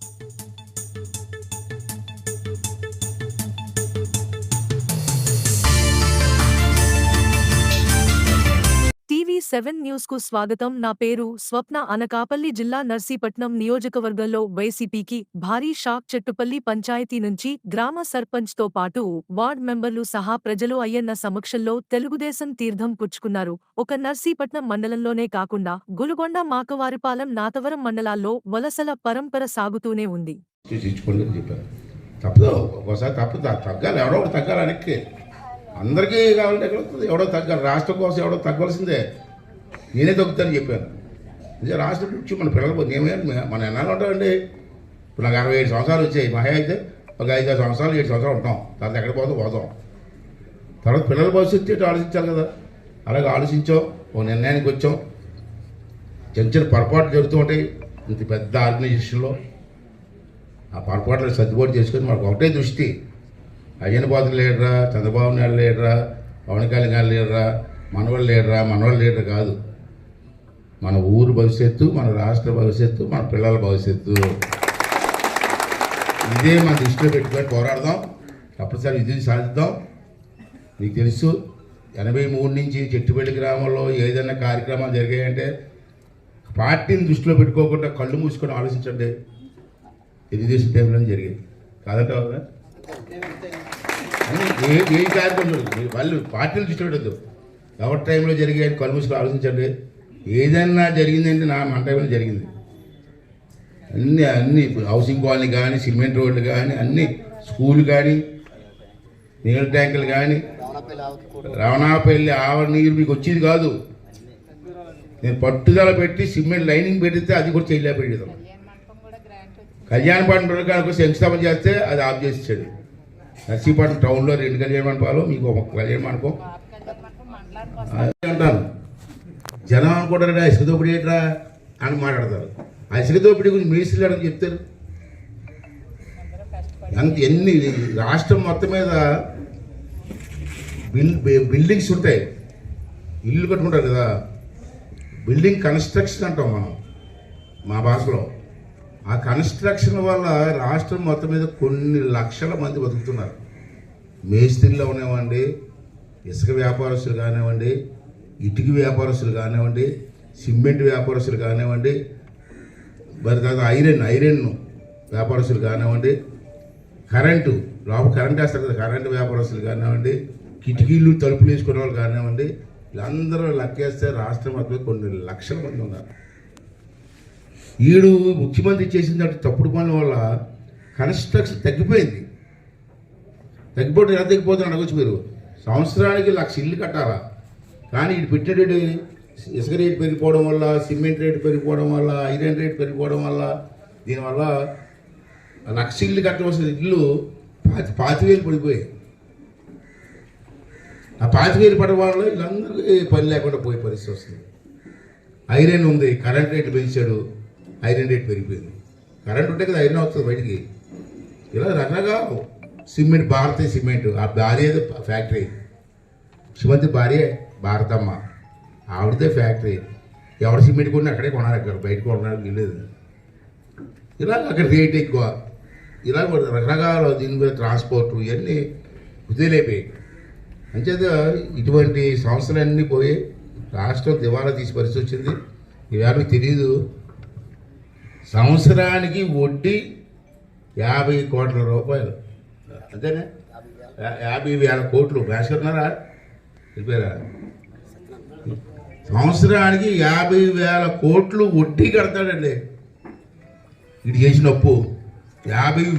Thank you. Seven న్యూస్కు స్వాగతం. నా పేరు స్వప్న అనకాపల్లి జిల్లా నర్సీపట్నం నియోజకవర్గంలో వైసీపీకి భారీ షాక్. చెట్టుపల్లి పంచాయతీ నుంచి గ్రామ సర్పంచ్తో పాటు వార్డ్ మెంబర్లు సహా ప్రజలు అయ్యన్న సమక్షంలో తెలుగుదేశం తీర్థం పుచ్చుకున్నారు. ఒక నర్సీపట్నం మండలంలోనే కాకుండా గులుగొండ మాకవారిపాలెం నాతవరం మండలాల్లో వలసల పరంపర సాగుతూనే ఉంది. తప్పదు. ఒకసారి తప్పదు తగ్గాలి. ఎవడో తగ్గాలి అందరికీ కావాలంటే ఎక్కడ ఎవడో తగ్గాలి. రాష్ట్రం కోసం ఎవడో తగ్గవలసిందే. నేనే తగ్గుతానని చెప్పాను. ఇదే రాష్ట్రం నుంచి మన పిల్లలు నేమే మన ఎన్నాళ్ళు ఉంటామండి ఇప్పుడు నాకు అరవై ఏడు సంవత్సరాలు వచ్చాయి. మహా అయితే ఒక ఐదు ఆరు సంవత్సరాలు ఏడు సంవత్సరాలు ఉంటాం. తర్వాత ఎక్కడ పోతాం? పోతాం. తర్వాత పిల్లల భవిష్యత్తు ఏంటో ఆలోచించాలి కదా. అలాగే ఆలోచించాం. ఓ నిర్ణయానికి వచ్చాం. చిన్న చిన్న పొరపాట్లు జరుగుతూ ఉంటాయి. ఇంత పెద్ద ఆర్గనైజేషన్లో ఆ పొరపాట్లు సర్దుబాటు చేసుకొని మనకు ఒకటే దృష్టి. అయ్యన బాధలు లేడరా చంద్రబాబు నాయుడు లేడరా పవన్ కళ్యాణ్ గారు లేడరా మనవాళ్ళు లేడరా మనవాళ్ళు లేడరా కాదు. మన ఊరు భవిష్యత్తు మన రాష్ట్ర భవిష్యత్తు మన పిల్లల భవిష్యత్తు. ఇదే మన దృష్టిలో పెట్టుకొని పోరాడదాం. తప్పనిసరి విజయం సాధిద్దాం. మీకు తెలుసు ఎనభై మూడు నుంచి చెట్టుపల్లి గ్రామంలో ఏదైనా కార్యక్రమాలు జరిగాయంటే పార్టీని దృష్టిలో పెట్టుకోకుండా కళ్ళు మూసుకొని ఆలోచించండి. తెలుగుదేశం టైంలో జరిగాయి. కాదంటే ఏ ఏ కార్యక్రమం? వాళ్ళు పార్టీలు దృష్టిలో పెట్టద్దు. ఎవరి టైంలో జరిగాయని కళ్ళు మూసుకొని ఆలోచించండి. ఏదైనా జరిగిందంటే నా మన టైంలో జరిగింది. అన్ని అన్ని హౌసింగ్ కాలనీ కానీ సిమెంట్ రోడ్లు కానీ అన్నీ స్కూల్ కానీ నీళ్ళ ట్యాంకులు కానీ రవణాపల్లి ఆవర నీరు మీకు వచ్చేది కాదు. నేను పట్టుదల పెట్టి సిమెంట్ లైనింగ్ పెడితే అది కూడా చేయలేకపోయేదాం కళ్యాణ మండపం కనుక శంకుస్థాపన చేస్తే అది ఆఫ్ చేసేది నర్సీపట్నం టౌన్లో రెండు కళ్యాణ మండపాలు మీకు ఒక కళ్యాణ మండపం. జనం అనుకుంటారు దోపిడీ ఏంట్రా అని మాట్లాడతారు. ఆ ఇసుకదోపిడి గురించి మినిస్టర్లు అని చెప్తారు? అంత ఎన్ని రాష్ట్రం మొత్తం మీద బిల్ బిల్డింగ్స్ ఉంటాయి. ఇల్లు కట్టుకుంటారు కదా. బిల్డింగ్ కన్స్ట్రక్షన్ అంటాం మనం మా భాషలో. ఆ కన్స్ట్రక్షన్ వల్ల రాష్ట్రం మొత్తం మీద కొన్ని లక్షల మంది బతుకుతున్నారు. మేస్త్రిలో ఉండేవండి ఇసుక వ్యాపారస్తులు కానివ్వండి ఇటుక వ్యాపారస్తులు కానివ్వండి సిమెంట్ వ్యాపారస్తులు కానివ్వండి మరి తర్వాత ఐరన్ ఐరన్ వ్యాపారస్తులు కానివ్వండి కరెంటు లోపల కరెంట్ వేస్తారు కదా కరెంటు వ్యాపారస్తులు కానివ్వండి కిటికీలు తలుపులు వేసుకునే వాళ్ళు కానివ్వండి వీళ్ళందరూ లెక్కేస్తే రాష్ట్రం మొత్తం కొన్ని లక్షల మంది ఉన్నారు. ఈడు ముఖ్యమంత్రి చేసిన తప్పుడు పనుల వల్ల కన్స్ట్రక్షన్ తగ్గిపోయింది. తగ్గిపోతే ఎలా తగ్గిపోతుంది అడగచ్చు మీరు? సంవత్సరానికి లక్ష ఇల్లు కట్టాలా? కానీ ఇటు పెట్టేటప్పుడు ఇసుక రేటు పెరిగిపోవడం వల్ల సిమెంట్ రేటు పెరిగిపోవడం వల్ల ఐరన్ రేటు పెరిగిపోవడం వల్ల దీనివల్ల లక్ష ఇల్లు కట్టవలసిన ఇల్లు పాతి పాతివేలు పడిపోయాయి. ఆ పాతివేలు పడడం వల్ల వీళ్ళందరికీ పని లేకుండా పోయే పరిస్థితి వస్తుంది. ఐరన్ ఉంది కరెంట్ రేటు పెంచాడు ఐరన్ రేట్ పెరిగిపోయింది. కరెంట్ ఉంటే కదా ఐరన్ వస్తుంది బయటికి. ఇలా రకరకాల సిమెంట్ భారతీయ సిమెంట్ ఆ భార్య ఫ్యాక్టరీ. శివంతి భార్య భారతమ్మ. ఆవిడదే ఫ్యాక్టరీ. ఎవరు సిమెంట్ కొన్నా అక్కడే కొనాలి అక్కడ. బయట కొనడానికి లేదు ఇలా అక్కడ రేట్ ఎక్కువ. ఇలా రకరకాల దీని మీద ట్రాన్స్పోర్ట్ ఇవన్నీ కుదిలేపోయాయి. అంచేత ఇటువంటి సంస్థలన్నీ పోయి రాష్ట్రం దివాలా తీసి పరిస్థితి వచ్చింది. ఇవాళ తెలియదు సంవత్సరానికి వడ్డీ యాభై కోట్ల రూపాయలు. అంతేనా? యాభై వేల కోట్లు. వేసుకున్నారా సంవత్సరానికి యాభై వేల కోట్లు వడ్డీ కడతాడండి. ఇటు చేసిన అప్పు యాభై